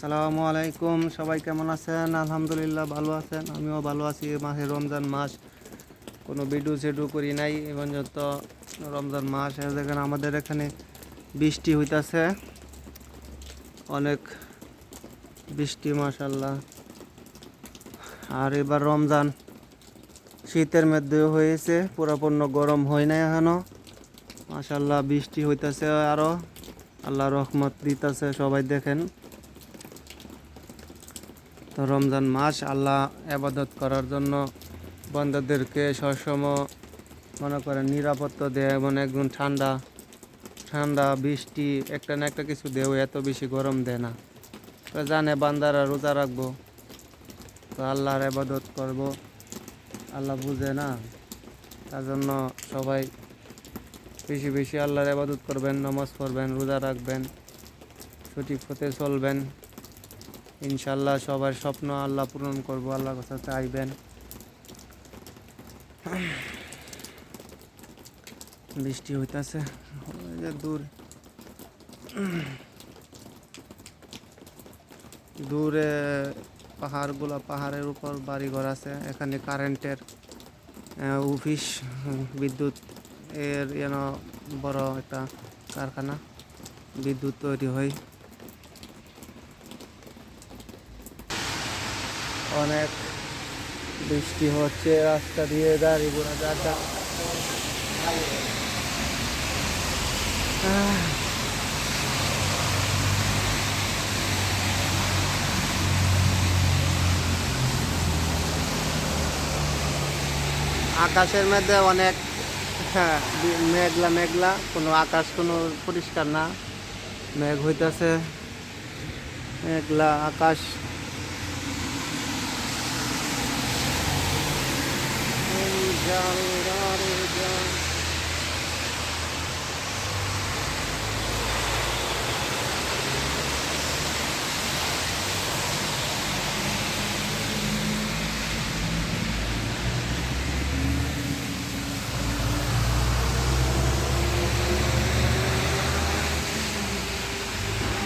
সালামু আলাইকুম, সবাই কেমন আছেন? আলহামদুলিল্লাহ ভালো আছেন, আমিও ভালো আছি। মাসে রমজান মাস, কোনো ভিডিও সেডু করি নাই এবং যত রমজান মাস। দেখেন আমাদের এখানে বৃষ্টি হইতাছে, অনেক বৃষ্টি মাশাল্লাহ আর এবার রমজান শীতের মধ্যেও হয়েছে, পুরাপূর্ণ গরম হয় নাই এখনও। মাশাল্লাহ বৃষ্টি হইতাছে আরও, আল্লাহ রহমত দিতেছে, সবাই দেখেন। তো রমজান মাস আল্লাহ আবাদত করার জন্য বন্দাদেরকে সবসময় মনে করেন নিরাপত্তা দেয় এবং একদম ঠান্ডা ঠান্ডা, বৃষ্টি, একটা না একটা কিছু দেও, এত বেশি গরম দেয় না। তো জানে বান্দারা রোজা রাখব, তো আল্লাহর আবাদত করব। আল্লাহ বুঝে না, তার জন্য সবাই বেশি বেশি আল্লাহর আবাদত করবেন, নামাজ পড়বেন, রোজা রাখবেন, সঠিক পথে চলবেন। ইনশাল্লাহ সবার স্বপ্ন আল্লাহ পূরণ করব আল্লাহ কথা চাইবেন বৃষ্টি হইতাছে দূর। দূরে পাহাড়গুলো, পাহাড়ের উপর বাড়িঘর আছে, এখানে কারেন্টের অফিস, বিদ্যুৎ, এর যেন বড় একটা কারখানা, বিদ্যুৎ তৈরি হয়। অনেক বৃষ্টি হচ্ছে, রাস্তা দিয়ে গাড়ি ঘোড়া যাতা আকাশের মধ্যে অনেক হ্যাঁ মেঘলা মেঘলা, কোনো আকাশ কোনো পরিষ্কার না। মেঘ হইতাছে, মেঘলা আকাশ। um,